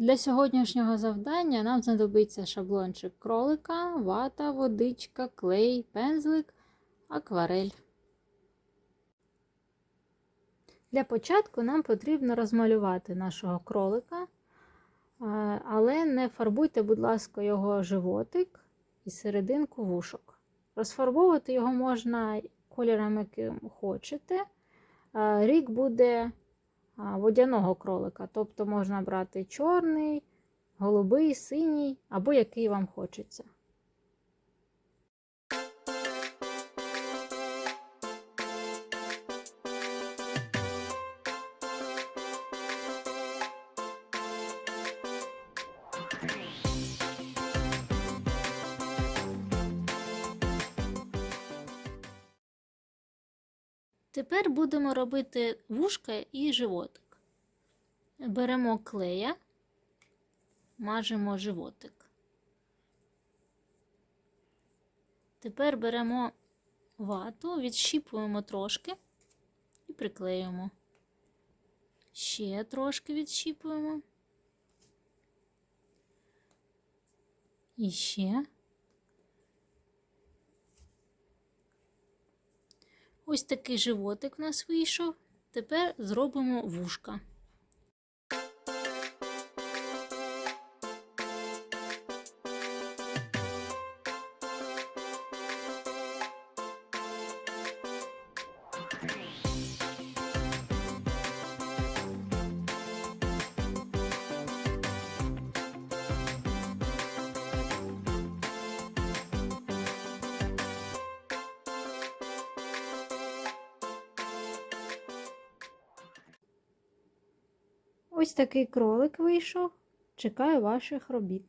Для сьогоднішнього завдання нам знадобиться шаблончик кролика, вата, водичка, клей, пензлик, акварель. Для початку нам потрібно розмалювати нашого кролика, але не фарбуйте, будь ласка, його животик і серединку вушок. Розфарбовувати його можна кольором, яким хочете. Рік буде водяного кролика, тобто можна брати чорний, голубий, синій або який вам хочеться. Тепер будемо робити вушка і животик. Беремо клея, мажемо животик. Тепер беремо вату, відщіпуємо трошки і приклеюємо. Ще трошки відщіпуємо. І ще. Ось такий животик у нас вийшов. Тепер зробимо вушка. Ось такий кролик вийшов. Чекаю ваших робіт.